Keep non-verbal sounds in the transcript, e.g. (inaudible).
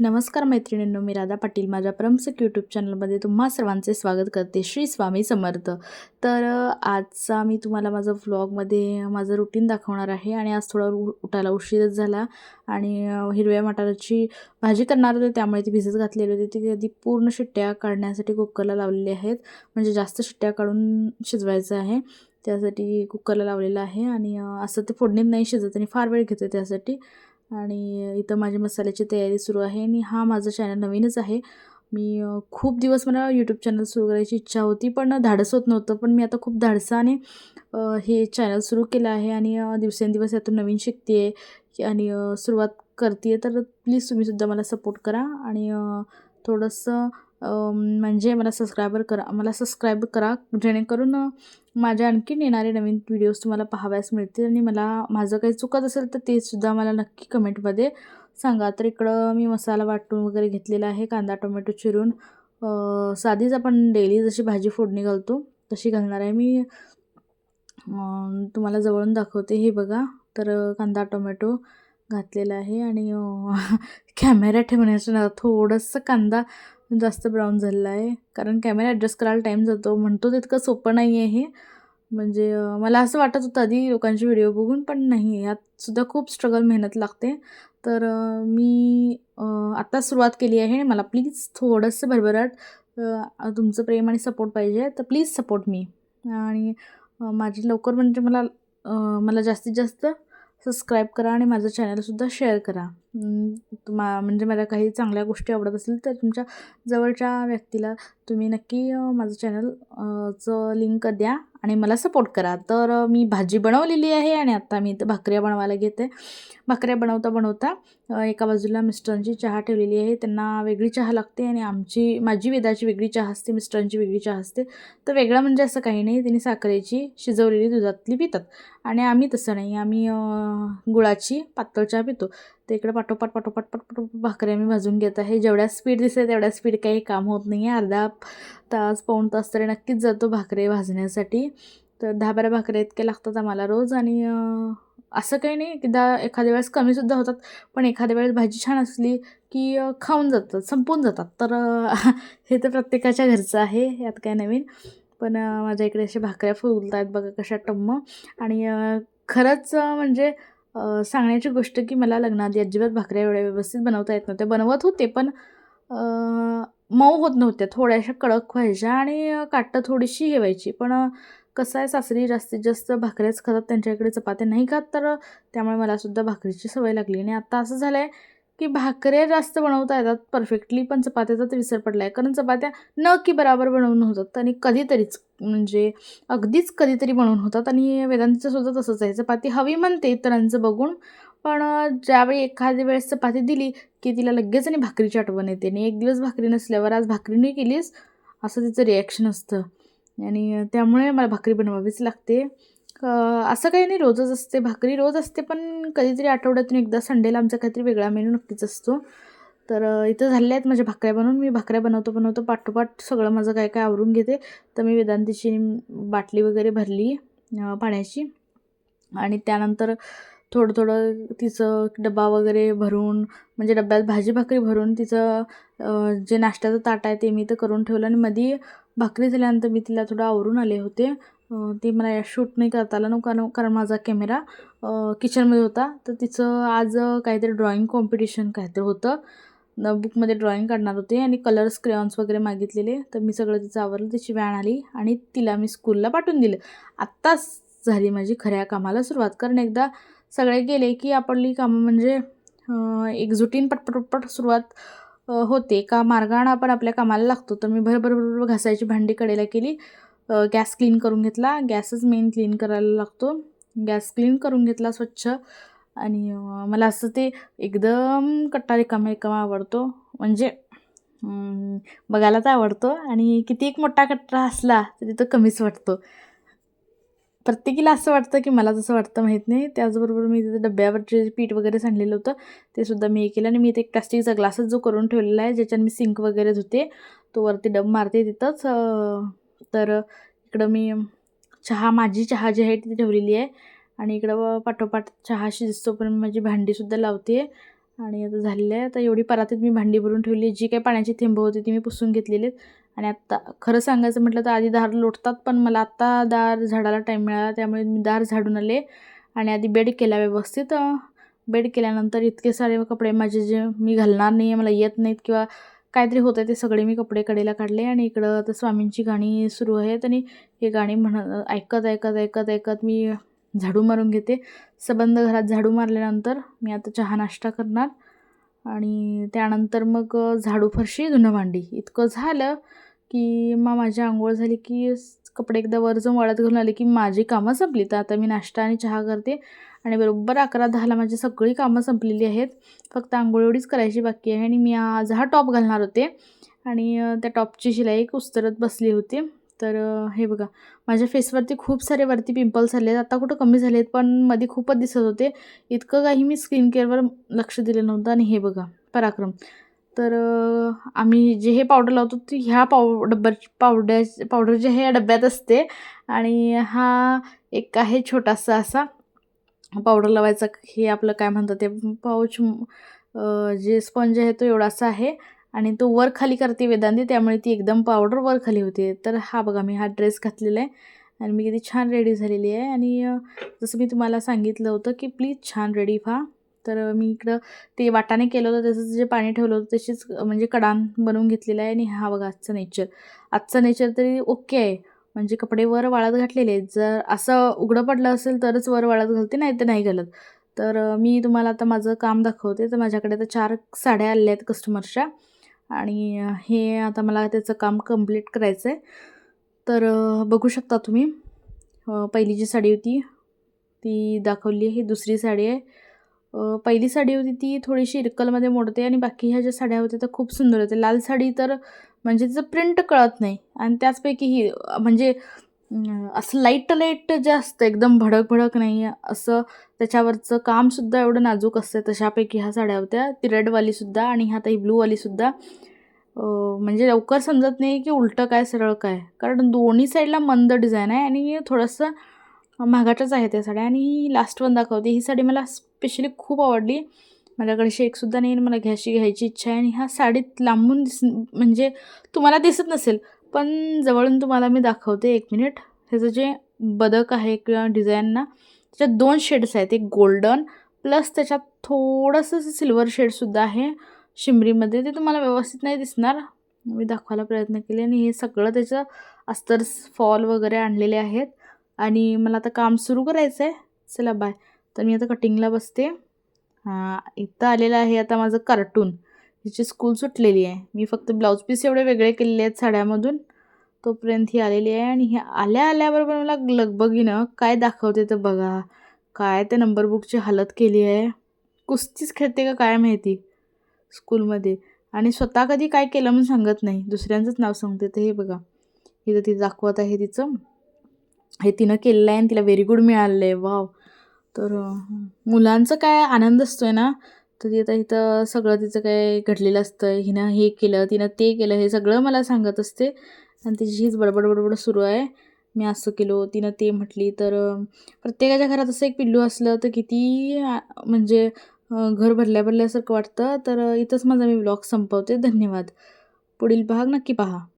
नमस्कार मैत्रिणींनो मी राधा पाटील. माझ्या परमसक यूट्यूब चॅनलमध्ये तुम्हा सर्वांचे स्वागत करते. श्री स्वामी समर्थ. तर आजचा मी तुम्हाला माझं व्लॉगमध्ये माझं रुटीन दाखवणार आहे आणि आज थोडा उ उठायला उशीरच झाला आणि हिरव्या मटाराची भाजी करणार होते. त्यामुळे ती भिजत घातलेली होती. ती कधी पूर्ण शिट्ट्या काढण्यासाठी कुकरला लावलेली आहेत. म्हणजे जास्त शिट्ट्या काढून शिजवायचं आहे. त्यासाठी कुकरला लावलेलं आहे आणि असं ते फोडणीत नाही शिजत आणि फार वेळ घेतो त्यासाठी. आणि इथं माझी मसाल्याची तयारी सुरू आहे आणि हा माझा चॅनल नवीनच आहे. मी खूप दिवस मला यूट्यूब चॅनल सुरू करायची इच्छा होती पण धाडस होत नव्हतं. पण मी आता खूप धाडसाने हे चॅनल सुरू केलं आहे आणि दिवसेंदिवस यातून नवीन शिकते आहे आणि सुरुवात करते आहे तर प्लीज तुम्हीसुद्धा मला सपोर्ट करा आणि थोडंसं म्हणजे मला सबस्क्रायबर करा मला सबस्क्राईब करा जेणेकरून माझ्या आणखीन येणारे नवीन व्हिडिओज तुम्हाला पाहाव्यास मिळतील आणि मला माझं काही चुकत असेल तर ते सुद्धा मला नक्की कमेंटमध्ये सांगा. तर इकडं मी मसाला वाटून वगैरे घेतलेला आहे कांदा टोमॅटो चिरून. साधीच आपण डेली जशी भाजी फोडणी घालतो तशी घालणार आहे मी. तुम्हाला जवळून दाखवते हे बघा. तर कांदा टोमॅटो घातलेला आहे आणि (laughs) कॅमेरा ठेवण्याचं ना थोडंसं कांदा जास्त ब्राऊन झालेला आहे कारण कॅमेरा ॲडजस्ट करायला टाईम जातो. म्हणतो तितकं सोपं नाही आहे हे. म्हणजे मला असं वाटत होतं आधी लोकांचे व्हिडिओ बघून पण नाही. यातसुद्धा खूप स्ट्रगल मेहनत लागते. तर मी आत्ता सुरुवात केली आहे. मला प्लीज थोडंसं भरभराट तुमचं प्रेम आणि सपोर्ट पाहिजे. तर प्लीज सपोर्ट मी आणि माझी लवकर म्हणजे मला मला जास्तीत जास्त सबस्क्राईब करा आणि माझं चॅनलसुद्धा शेअर करा. मा म्हणजे मला काही चांगल्या गोष्टी आवडत असतील तर तुमच्या जवळच्या व्यक्तीला तुम्ही नक्की माझं चॅनल चं लिंक द्या आणि मला सपोर्ट करा. तर मी भाजी बनवलेली आहे आणि आत्ता मी इथं भाकऱ्या बनवायला घेते. भाकऱ्या बनवता बनवता एका बाजूला मिस्टरांची चहा ठेवलेली आहे. त्यांना वेगळी चहा लागते आणि आमची माझी वेदाची वेगळी चहा असते मिस्टरांची वेगळी चहा असते. तर वेगळं म्हणजे असं काही नाही. त्यांनी साखरेची शिजवलेली दुधातली पितात. आणि आम्ही तसं नाही. आम्ही गुळाची पातळ चहा पितो. तर इकडे पाठोपाठ पाठोपाठ पाठोपाठ भाकऱ्या मी भाजून घेत आहे. जेवढ्या स्पीड दिसते तेवढ्या स्पीड काही काम होत नाही आहे अर्धा तास पाऊण तास तरी नक्कीच जातो भाकरे भाजण्यासाठी. तर दहा बारा भाकऱ्या इतक्या लागतात आम्हाला रोज आणि असं काही नाही की दहा एखाद्या वेळेस कमीसुद्धा होतात पण एखाद्या वेळेस भाजी छान असली की खाऊन जातात संपून जातात. तर (laughs) हे तर प्रत्येकाच्या घरचं आहे यात काय नवीन. पण माझ्या इकडे अशा भाकऱ्या फुलत आहेत बघा कशा टम्म. आणि खरंच म्हणजे सांगण्याची गोष्ट की मला लग्नाआधी अजिबात भाकऱ्या एवढ्या व्यवस्थित बनवता येत नव्हत्या. बनवत होते पण मऊ होत नव्हत्या. थोड्याशा कडक व्हायच्या आणि काटं थोडीशी हे व्हायची पण कसं आहे सासरी जास्तीत जास्त भाकऱ्याच खातात त्यांच्याकडे चपात्या नाही खात तर त्यामुळे मलासुद्धा भाकरीची सवय लागली. आणि आता असं झालं आहे की भाकऱ्या जास्त बनवता येतात परफेक्टली पण चपात्याचाच तर विसर पडला आहे कारण चपात्या न की बराबर बनवून होतात आणि कधीतरीच म्हणजे अगदीच कधीतरी बनवून होतात आणि वेदांतीचं सुद्धा तसंच आहे. चपाती हवी म्हणते इतरांचं बघून पण ज्यावेळी एखाद्या वेळेस चपाती दिली की तिला लगेच आणि भाकरीची आठवण येते आणि एक दिवस भाकरी नसल्यावर आज भाकरी नाही केलीस असं तिचं रिॲक्शन असतं. आणि त्यामुळे मला भाकरी बनवावीच लागते. असं काही नाही रोजच असते. भाकरी रोज असते पण कधीतरी आठवड्यातून एकदा संडेला आमचा काहीतरी वेगळा मेनू नक्कीच असतो. तर इथं झालेल्या आहेत माझ्या भाकऱ्या बनवून. मी भाकऱ्या बनवतो बनवतो. पाठोपाठ सगळं माझं काय काय आवरून घेते. तर मी वेदांतीची बाटली वगैरे भरली पाण्याची. आणि त्यानंतर थोडं थोडं तिचं डबा वगैरे भरून म्हणजे डब्यात भाजी भाकरी भरून तिचं जे नाश्त्याचं ताट आहे ते मी तर करून ठेवलं. आणि मध्ये भाकरी झाल्यानंतर मी तिला थोडं आवरून आले होते. ते मला शूट नाही करता आलं नव्हतं कारण कारण माझा कॅमेरा किचनमध्ये होता. तर तिचं आज काहीतरी ड्रॉइंग कॉम्पिटिशन काहीतरी होतं. बुकमध्ये ड्रॉइंग काढणार होते आणि कलर्स क्रेऑन्स वगैरे मागितलेले. तर मी सगळं तिचं आवरलं तिची व्हॅन आली आणि तिला मी स्कूलला पाठवून दिलं. आत्ताच झाली माझी खऱ्या कामाला सुरुवात. कारण एकदा सगळे गेले की आपली कामं म्हणजे एकजुटीन पटपटपट सुरुवात होते. का मार्गानं आपण आपल्या कामाला लागतो. तर मी भरभर भरभर घासायची भांडी कडेला केली. गॅस क्लीन करून घेतला. गॅसच मेन क्लीन करायला लागतो. गॅस क्लीन करून घेतला स्वच्छ. आणि मला असं ते एकदम कट्टा रिकामा रिकामा आवडतो. म्हणजे बघायला तर आवडतो. आणि किती एक मोठा कट्टा असला तरी तो कमीच वाटतो. प्रत्येकीला असं वाटतं की मला जसं वाटतं माहीत नाही. त्याचबरोबर मी तिथं डब्यावर जे पीठ वगैरे सांडलेलं होतं ते सुद्धा मी हे केलं आणि मी इथे एक प्लास्टिकचा ग्लासच जो करून ठेवलेला आहे ज्याच्यात मी सिंक वगैरे धुते तो वरती डब मारते तिथंच. तर इकडं मी चहा माझी चहा जी आहे ती ठेवलेली आहे आणि इकडं पाठोपाठ चहा शिजतोपर्यंत माझी भांडीसुद्धा लावते आहे आणि आता झालेलं आहे. आता एवढी परातीत मी भांडी भरून ठेवली आहे. जी काही पाण्याची थेंब होती ती मी पुसून घेतलेली आहेत. आणि आत्ता खरं सांगायचं म्हटलं तर आधी दार लोटतात पण मला आत्ता दार झाडाला टाईम मिळाला त्यामुळे मी दार झाडून आले. आणि आधी बेड केला व्यवस्थित. बेड केल्यानंतर इतके सारे कपडे माझे जे मी घालणार नाही आहे मला येत नाहीत किंवा काहीतरी होतं ते सगळे मी कपडे कडेला काढले आणि इकडं आता स्वामींची गाणी सुरू आहेत आणि हे गाणी म्हण ऐकत ऐकत ऐकत ऐकत मी झाडू मारून घेते. सबंध घरात झाडू मारल्यानंतर मी आता चहा नाश्ता करणार. आणि त्यानंतर मग झाडू फरशी धुणं भांडी. इतकं झालं की मग माझी आंघोळ झाली की कपडे एकदा वर जाऊन वाळत घालून आले की माझी कामं संपली. तर आता मी नाश्ता आणि चहा करते. आणि बरोबर अकरा दहाला माझी सगळी कामं संपलेली आहेत. फक्त आंघोळ एवढीच करायची बाकी आहे. आणि मी आज हा टॉप घालणार होते. आणि त्या टॉपची शिलाई उस्तरत बसली होती. तर हे बघा. माझ्या फेसवरती खूप सारे वरती पिंपल्स आले आहेत आता कुठं कमी झाले आहेत पण मध्ये खूपच दिसत होते. इतकं काही मी स्किन केअरवर लक्ष दिलं नव्हतं. आणि हे बघा पराक्रम. तर आम्ही जे हे पावडर लावतो ती ह्या पाव डब्या पावडर पावडर जे आहे या डब्यात असते. आणि हा एक आहे छोटासा असा पावडर लावायचा. हे आपलं काय म्हणतात ते पाऊच जे स्पंज आहे तो एवढासा आहे. आणि तो वर खाली करते वेदांती त्यामुळे ती एकदम पावडर वर खाली होते. तर हा बघा मी हा ड्रेस घातलेला आहे. आणि मी किती छान रेडी झालेली आहे. आणि जसं मी तुम्हाला सांगितलं होतं की प्लीज छान रेडी व्हा. तर मी इकडं ते वाटाने केलं होतं त्याचं जे पाणी ठेवलं होतं तशीच म्हणजे कडान बनवून घेतलेलं आहे. आणि हा बघा आजचं नेचर आजचं नेचर तरी ओके आहे. म्हणजे कपडे वर वाळत घातलेले आहेत. जर असं उघडं पडलं असेल तरच वर वाळत घालते नाही तर नाही घालत. तर मी तुम्हाला आता माझं काम दाखवते. तर माझ्याकडे आता चार साड्या आलेल्या आहेत कस्टमरच्या आणि हे आता मला त्याचं काम कंप्लीट करायचं आहे तर बघू शकता तुम्ही. पहिली जी साडी होती ती दाखवली आहे. ही दुसरी साडी आहे. पहिली साडी होती ती थोडीशी इरकलमध्ये मोडते आणि बाकी ह्या ज्या साड्या होत्या त्या खूप सुंदर होत्या. लाल साडी तर म्हणजे तिचं प्रिंट कळत नाही. आणि त्याचपैकी ही म्हणजे असं लाइट लाइट जे असतं एकदम भडक भडक नाही असं त्याच्यावरचं कामसुद्धा एवढं नाजूक असतं. तशापैकी ह्या साड्या होत्या. ती रेडवालीसुद्धा आणि ह्या आता ब्लूवालीसुद्धा म्हणजे लवकर समजत नाही की उलटं काय सरळ काय. कारण दोन्ही साईडला मंद डिझाईन आहे आणि थोडंसं महागाच्याच आहे त्या साड्या. आणि ही लास्ट वन दाखवते. ही साडी मला स्पेशली खूप आवडली. माझ्याकडे शेकसुद्धा नाही आणि मला घ्यायची घ्यायची इच्छा आहे आणि ह्या साडीत लांबून दिस म्हणजे तुम्हाला दिसत नसेल पण जवळून तुम्हाला मी दाखवते एक मिनिट. ह्याचं जे बदक आहे किंवा डिझाईन ना त्याच्यात दोन शेड्स आहेत एक गोल्डन प्लस त्याच्यात थोडंसं सिल्वर शेडसुद्धा आहे शिमरीमध्ये. ते तुम्हाला व्यवस्थित नाही दिसणार. मी दाखवायला प्रयत्न केले आणि हे सगळं त्याचं अस्तर फॉल वगैरे आणलेले आहेत. आणि मला आता काम सुरू करायचं आहे चला बाय तर मी आता कटिंगला बसते. हां इथं आलेलं आहे आता माझं कार्टून हिची स्कूल सुटलेली आहे. मी फक्त ब्लाऊज पीस एवढे वेगळे केलेले आहेत साड्यामधून. तोपर्यंत ही आलेली आहे आणि हे आल्या आल्याबरोबर मला लगबगीनं काय दाखवते तर बघा. काय त्या नंबर बुकची हालत केली आहे. कुस्तीच खेळते का काय माहिती? स्कूलमध्ये आणि स्वतः कधी काय केलं म्हणून सांगत नाही. दुसऱ्यांचंच नाव सांगते तर हे बघा. इथं ती दाखवत आहे तिचं. हे तिनं केलेलं आहे आणि तिला व्हेरी गुड मिळालं आहे. वाव तर मुलांचं काय आनंद असतो आहे ना? तर ती आता इथं सगळं तिचं काय घडलेलं असतं हिनं हे केलं तिनं ते केलं हे सगळं मला सांगत असते. आणि तिची हीच बडबड बडबड सुरू आहे. मी असं केलो तिनं ते म्हटली. तर प्रत्येकाच्या घरात असं एक पिल्लू असलं तर किती म्हणजे घर भरल्या भरल्यासारखं वाटतं. तर इथंच माझा मी ब्लॉग संपवते. धन्यवाद. पुढील भाग नक्की पहा.